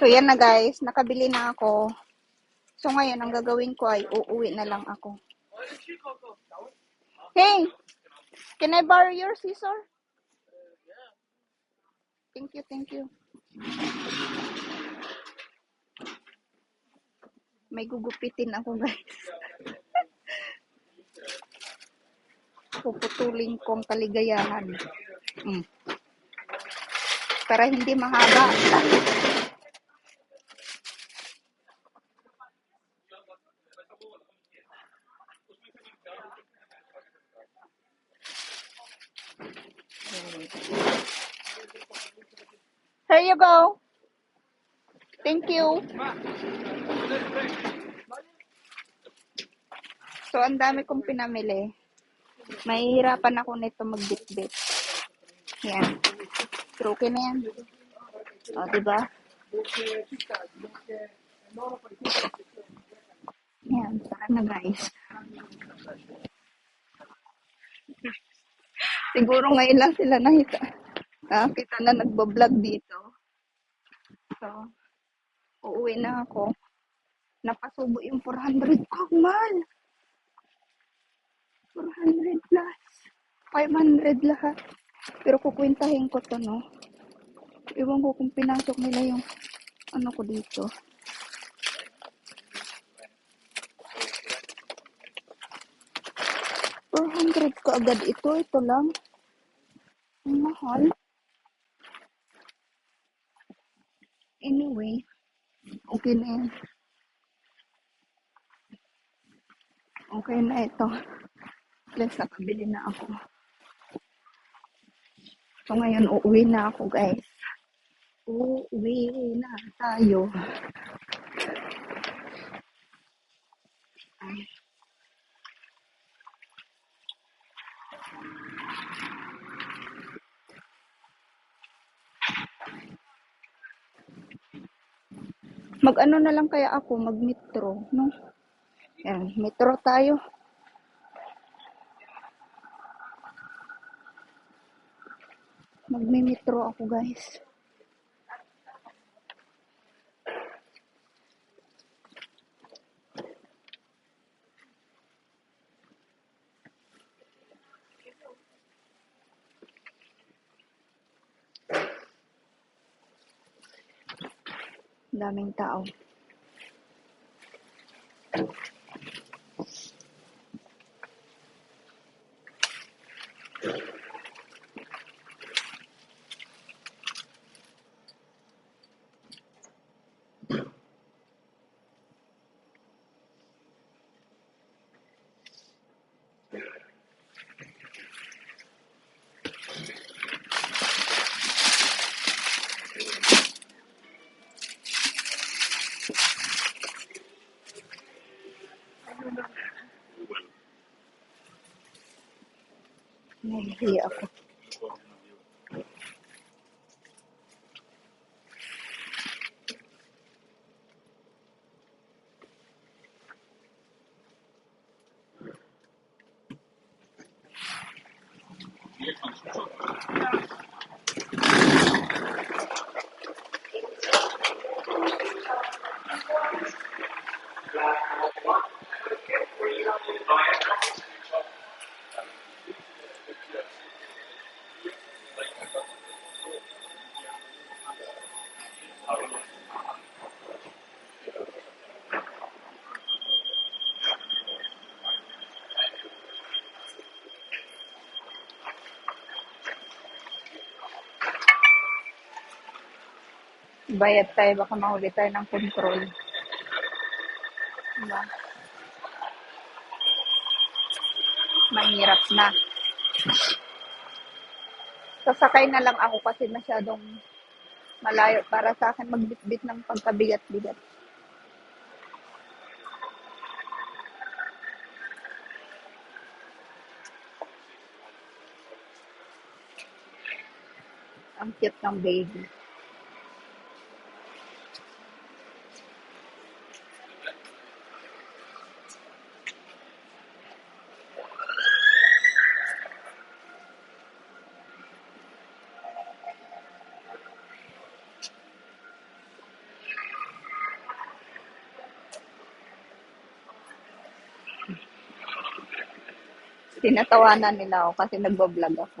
So, yan na guys. Nakabili na ako. So, ngayon, ang gagawin ko ay uuwi na lang ako. Hey! Can I borrow your scissor? Thank you, thank you. May gugupitin ako guys. Puputulin kong kaligayahan. Mm. Para hindi mahaba. Thank you. So, ang dami kong pinamili. Mahihirapan ako nito magbitbit. Yan. Pero okay na yan. O, diba? Yan. Tara na, guys. Siguro ngayon lang sila nakita. Ah, kita na nagbablog dito. So, uuwi na ako. Napasubo yung 400 ko, man. 400 plus. 500 lahat. Pero kukwentahin ko to, no? Iwan ko kung pinasok nila yung ano ko dito. Four hundred ka agad ito. Ito lang. Ang mahal. Anyway, okay na yan. Okay na ito. Plus, nakabili na ako. So, ngayon, uuwi na ako, guys. Uuwi na tayo. Mag-ano na lang kaya ako, mag-metro, no? Yan, metro tayo. Magme-metro ako, guys. Daming tao. Nahihiya ako. Bayad tayo, baka mahuli tayo ng control. Diba? Mahirap na. Sasakay na lang ako kasi masyadong malayo para sa akin magbitbit ng pagkabigat-bigat. Ang cute ng baby. Tinatawanan nila ako kasi nagbablog ako.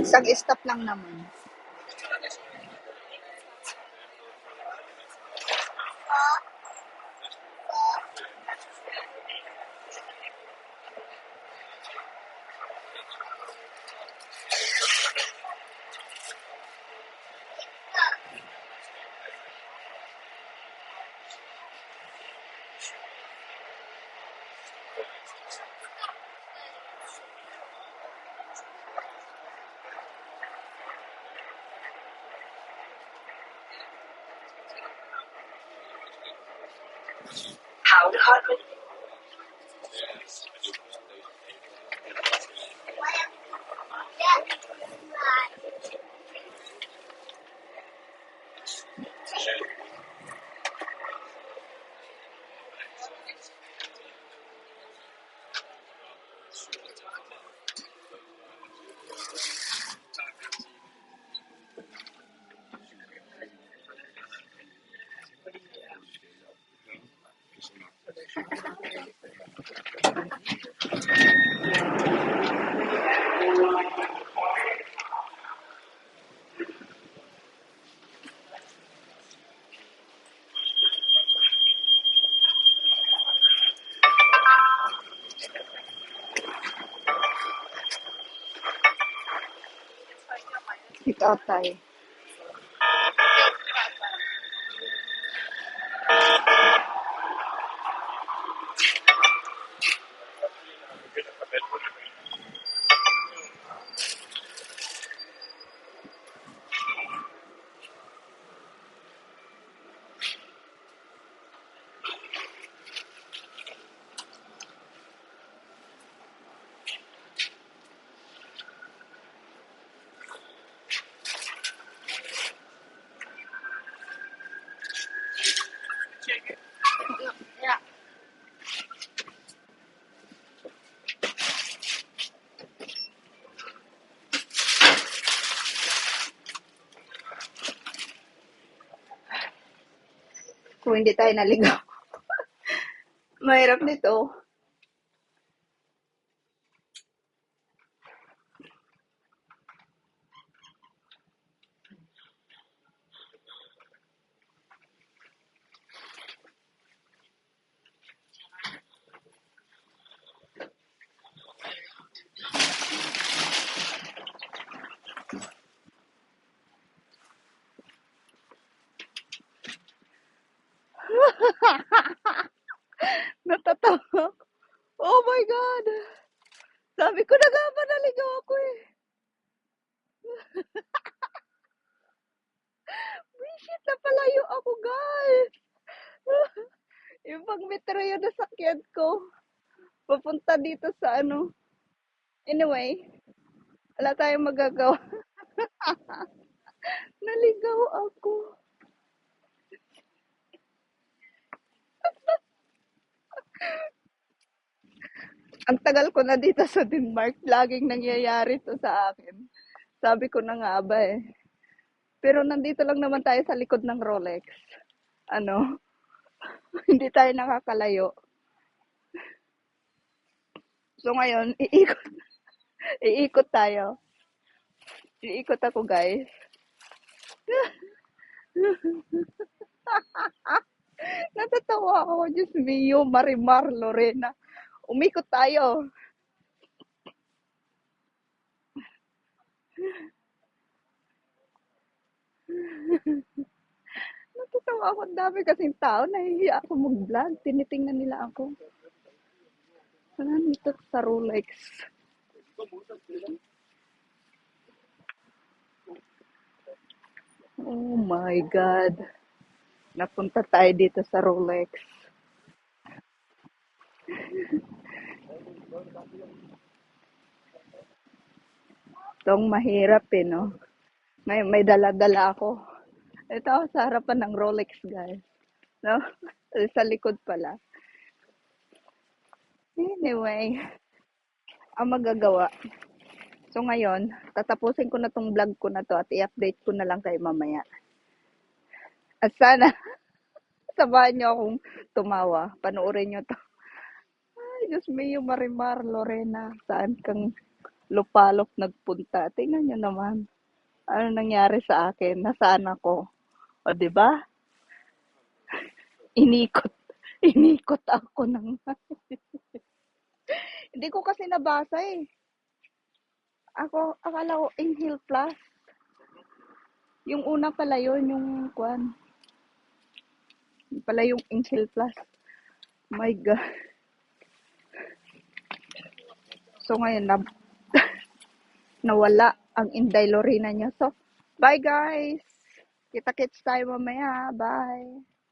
Isang stop lang naman. Howard Hartman. kita Kung hindi tayo naligaw. Mahirap nito. Natatawa. Oh my God! Sabi ko na ako eh. Wisit na palayo ako guys. Yung pag metro yun nasakyan ko. Papunta dito sa ano. Anyway, wala tayong magagawa. Naligaw ako. Ang tagal ko na dito sa Denmark, laging nangyayari to sa akin. Sabi ko na nga ba eh. Pero nandito lang naman tayo sa likod ng Rolex. Ano? Hindi tayo nakakalayo. So ngayon, iikot, iikot tayo. Iikot ako guys. Natatawa ako, Diyos mio, Marimar, Lorena. Umikot tayo. Natatawa ako, ang dami kasing tao. Nahihiya ako mag-vlog. Tinitingnan nila ako. Wala nito sa Rolex. Oh my God. Napunta tayo dito sa Rolex. Itong mahirap eh, no? May, may dala-dala ako. Ito ako sa harapan ng Rolex, guys. No? sa likod pala. Anyway, ang magagawa. So ngayon, tatapusin ko na tong vlog ko na to at i-update ko na lang kayo mamaya. At sana, samahan nyo akong tumawa. Panoorin nyo to. Diyos mio, Marimar, Lorena, saan kang lupalok nagpunta? Tingnan nyo naman. Ano nangyari sa akin? Nasaan ako? O, di ba? Inikot. Inikot ako ng... Hindi ko kasi nabasa eh. Ako, akala ko Inhale Plus. Yung una pala yun, yung kwan. Pala yung Inhale Plus. My God. So ngayon, na, nawala ang Inday Lorena niya. So, bye guys! Kita-kits tayo mamaya. Bye!